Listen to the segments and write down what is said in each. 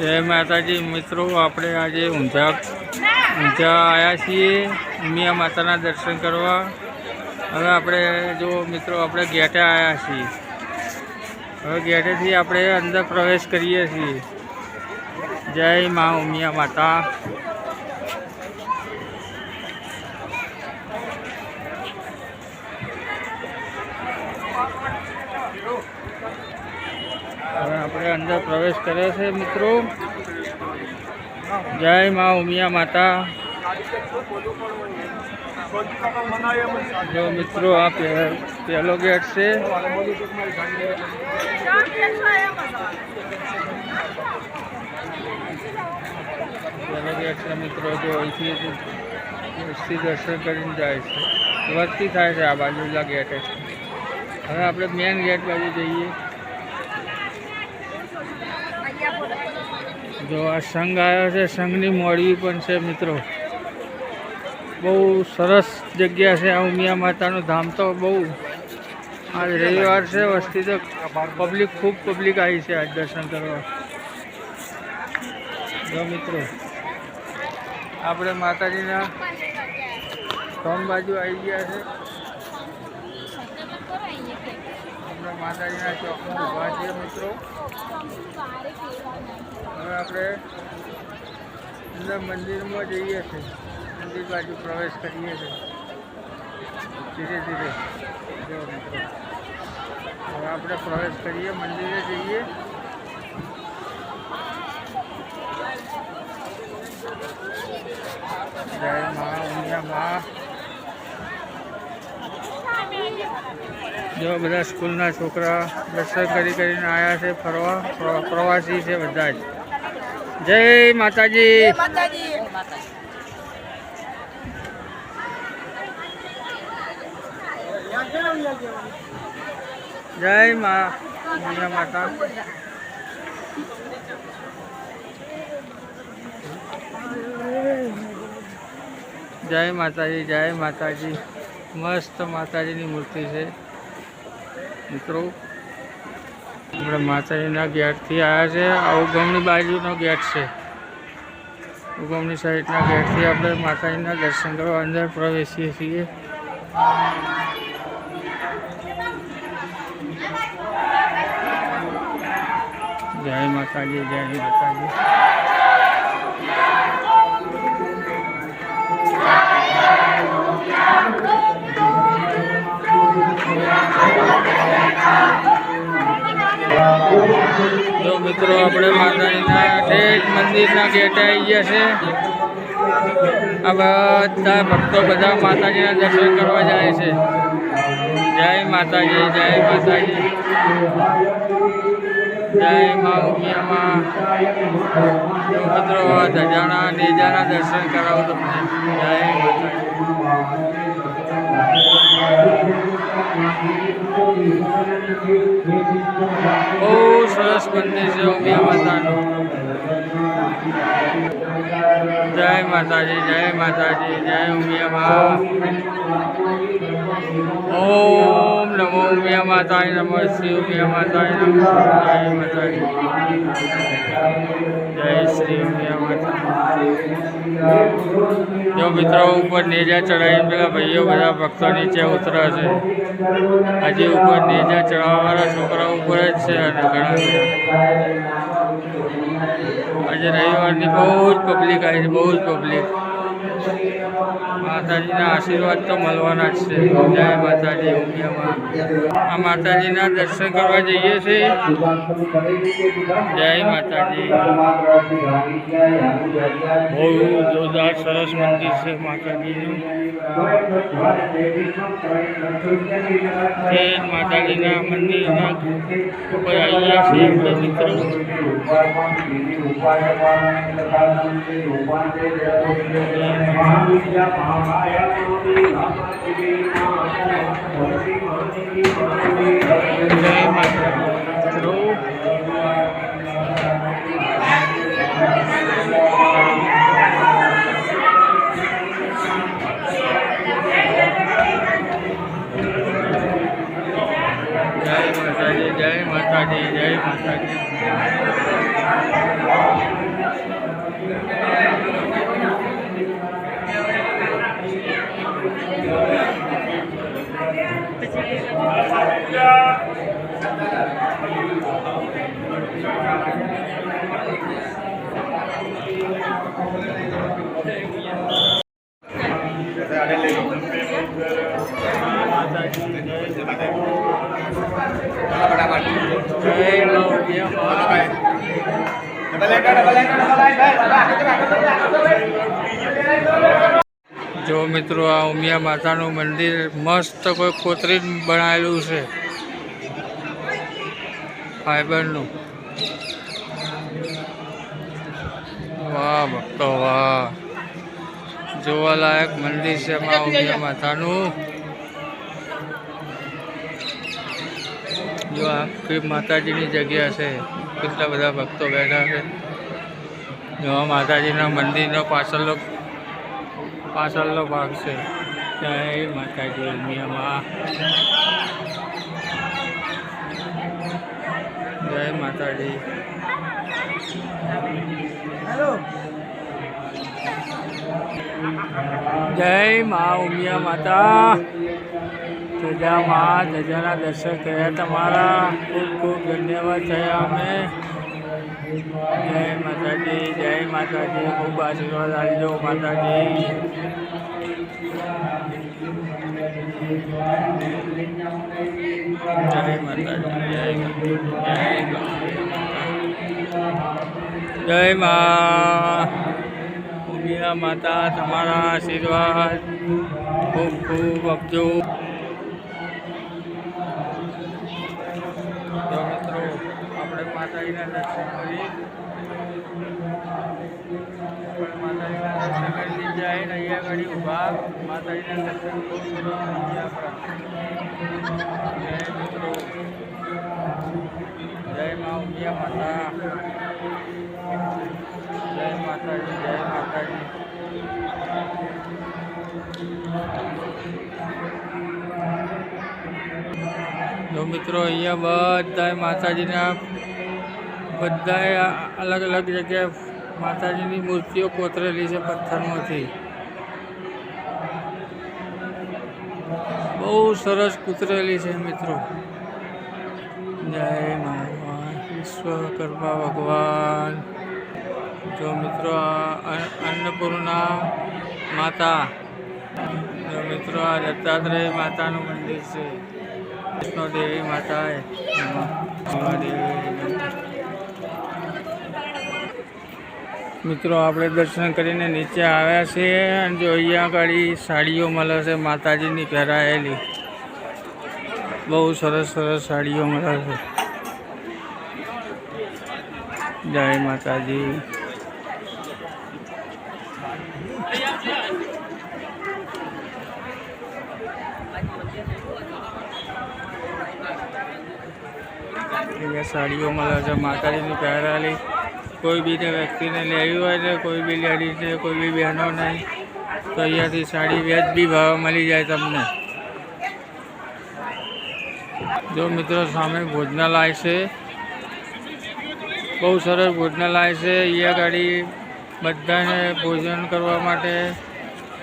જય માતાજી. મિત્રો, આપણે આજે ઊંઝા ઊંઝા આવ્યા છીએ ઉમિયા માતાના દર્શન કરવા. હવે આપણે જો મિત્રો, આપણે ગેટે આવ્યા છીએ. હવે ગેટેથી આપણે અંદર પ્રવેશ કરીએ છીએ. જય મા ઉમિયા માતા હવે આપણે અંદર પ્રવેશ કરે છે, મિત્રો. જય મા ઉમિયા માતા. જો મિત્રો, આ પહેલો ગેટ છે. પહેલો ગેટ છે, મિત્રો, જો અહીંથી દર્શન કરીને જાય છે. વસ્તી થાય છે આ બાજુના ગેટે. હવે આપણે મેન ગેટ બાજુ જઈએ. જો આ સંઘ આવ્યો છે, સંઘની મોડવી પણ છે મિત્રો. બહુ સરસ જગ્યા છે, આ ઉમિયા માતાનું ધામ તો બહુ. આજ રવિવાર છે, વસ્તી તો પબ્લિક ખૂબ પબ્લિક આવી છે આજ દર્શન કરવા. જો મિત્રો, આપણે માતાજીના ત્રણ બાજુ આવી ગયા છે. આપણે માતાજીના ચોકમાં ઊભા છીએ મિત્રો. હવે આપણે અંદર મંદિરમાં જઈએ છીએ. મંદિર બાજુ પ્રવેશ કરીએ છીએ. ધીરે ધીરે. હવે આપણે પ્રવેશ કરીએ, મંદિરે જઈએ. જય મા, ઉમિયા મા. જો બધા સ્કૂલના છોકરા દર્શન કરી કરીને આવ્યા છે ફરવા પ્રવાસી છે બધા જ. જય માતાજી. જય મા માતા. જય માતાજી જય માતાજી. મસ્ત માતાજીની મૂર્તિ છે. મિત્રો, આપણે માતાજીના ગેટથી આવ્યા છે. આ ઉગમની બાજુનો ગેટ છે. ઉગમની સાઈડના ગેટથી આપણે માતાજીના દર્શન કરવા અંદર પ્રવેશીએ છીએ. જય માતાજી જય માતાજી. જો મિત્રો, આપણે માતાજીના ઠેઠ મંદિરના ગેટે આવી ગયા છે. આ બધા ભક્તો બધા માતાજીના દર્શન કરવા જાય છે. જય માતાજી જય માતાજી. જય મા મિત્રો આ ધજાના નેજાના દર્શન કરાવો તમને. જય માતાજી. બહુ સરસ મંદિર છે ઉમિયા માતાનું જય માતાજી જય માતાજી જય ઉમિયા મા ઓમ નમો ઉમિયા માતાય નમો શ્રી ઉમિયા માતાય નમો જય માતાજી જય શ્રી ઉમિયા માતા જો મિત્રો ઉપર નેજા ચડાવીને પેલા ભાઈઓ બધા ભક્તો નીચે ઉતરે છે. આજે ઉપર નેજા ચડાવવાવાળા છોકરા ઉપર જ છે અને ઘણા આજે રવિવારની બહુ જ પબ્લિક આવી છે, બહુ જ પબ્લિક માતાજીના આશીર્વાદ તો મળવાના જ છે જય માતાજી ઉમિયામાં આ માતાજીના દર્શન કરવા જઈએ છીએ જય માતાજી બહુ જોરદાર સરસ મંદિર છે માતાજીનું માતાજીના મંદિરના ઉપર આવી ગયા છીએ આપણે મિત્રો જય માતા મિત્રો Balik, balik, balik, balik, balik, balik, balik, balik, balik, balik, balik, balik, જો મિત્રો આ ઉમિયા માતાનું મંદિર મસ્ત કોઈ કોતરી બનાવેલું છે. ફાઈબરનું. વાહ ભક્તો, વાહ. જોવાલાયક મંદિર છે મા ઉમિયા માતાનું. જો આખી માતાજીની જગ્યા છે, કેટલા બધા ભક્તો બેઠા છે. જો માતાજીના મંદિરનો પાછળનો પાછળનો ભાગ છે. જય માતાજી ઉમિયામાં જય માતાજી. જય મા ઉમિયા માતા. જજા મા જજાના દર્શક થયા તમારા. ખૂબ ખૂબ ધન્યવાદ થયા અમે. જય માતાજી જય માતાજી. ખૂબ આશીર્વાદ આપજો માતાજી. જય માતાજી, જય જય મા. ઉમિયા માતા, તમારા આશીર્વાદ. ખૂબ ખૂબ આપજો તો મિત્રો આપણે માતાજીના દર્શન કરી માતાજીના દર્શન કરી જાય ને અહીંયા આગળ ઊભા માતાજીના દર્શન બહુ સરસ જય મિત્રો જય મા ઉમિયા માતા જય માતાજી જય માતાજી જો મિત્રો અહીંયા બધા માતાજીના બધા અલગ અલગ જગ્યાએ માતાજીની મૂર્તિઓ કોતરેલી છે પથ્થરમાંથી. બહુ સરસ કૂતરેલી છે મિત્રો. જય મા વિશ્વકર્મા ભગવાન. જો મિત્રો આ અન્નપૂર્ણા માતા, જો મિત્રો આ દત્તાત્રેય માતાનું મંદિર છે. વૈષ્ણોદેવી માતાએ માતા દેવી મિત્રો, આપણે દર્શન કરીને નીચે આવ્યા છીએ અને જો અહીંયા આગળ સાડીઓ મળે છે માતાજીની પહેરાયેલી. બહુ સરસ સરસ સાડીઓ મળે છે. જય માતાજી. સાડીઓ મળે છે માતાજીની પહેરાયેલી. કોઈ બીને વ્યક્તિને લેવી હોય ને કોઈ બી લેડીઝને કોઈ બી બહેનો નહીં તો અહીંયાથી સાડી વ્યાજબી ભાવ મળી જાય તમને. જો મિત્રો સામે ભોજનાલય છે. બહુ સરસ ભોજનાલય છે. અહીંયા ગાડી બધાને ભોજન કરવા માટે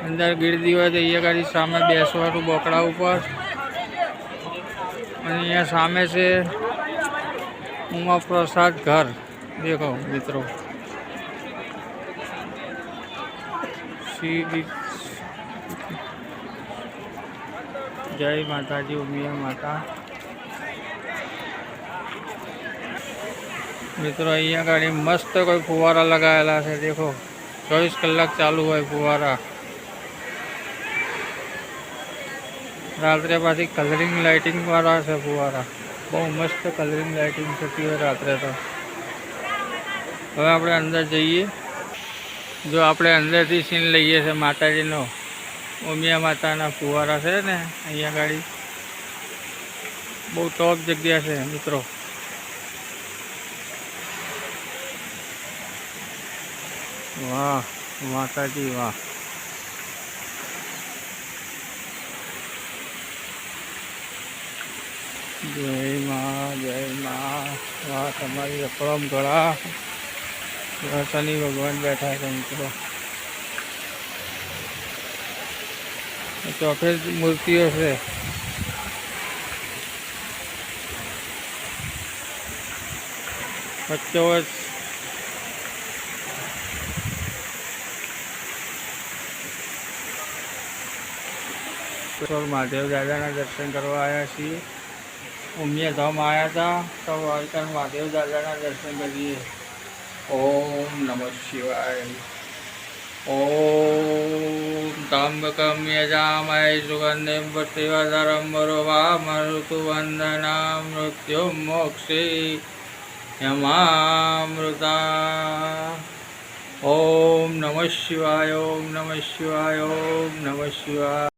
અંદર ગીરદી હોય તો અહીંયા ગાડી સામે બેસવાનું બોકડા ઉપર. અને અહીંયા સામે છે ઉમા પ્રસાદ ઘર. દેખો મિત્રો. શ્રી જય માતાજી, ઉમિયા માતા. મિત્રો, અહીંયા ગાડી મસ્ત કોઈ ફુવારા લગાવેલા છે, દેખો. ચોવીસ કલાક ચાલુ હોય ફુવારા. રાત્રે પાછી કલરિંગ લાઇટિંગ વાળા છે ફુવારા. બહુ મસ્ત કલરિંગ લાઇટિંગ થતી હોય રાત્રે તો. હવે આપણે અંદર જઈએ. જો આપણે અંદરથી સીન લઈએ છીએ માતાજીનો. ઉમિયા માતાના ફુવારા છે ને અહીંયા ગાડી. બહુ ટોપ જગ્યા છે મિત્રો. વાહ, માતાજી વાહ. જય મા જય મા. વાહ, તમારી અપરમ ગળા. शनि भगवान बैठा है कहीं पर तो। अच्छा, चौकेज मूर्तियों से। बच्चों और महादेव दादा ना दर्शन करवाया उम्मीद हम आया था तो तो महादेव दादा ने दर्शन करिए। ઓમ નમઃ શિવાય ઓમ ત્રંબકમ યજામય સુગંધિમ પ્રતિવધરમ મરુવામૃતુવંદના મૃત્યુમ મોક્ષી યમામૃતા ઓમ નમઃ શિવાય ઓમ નમઃ શિવાય ઓમ નમઃ શિવાય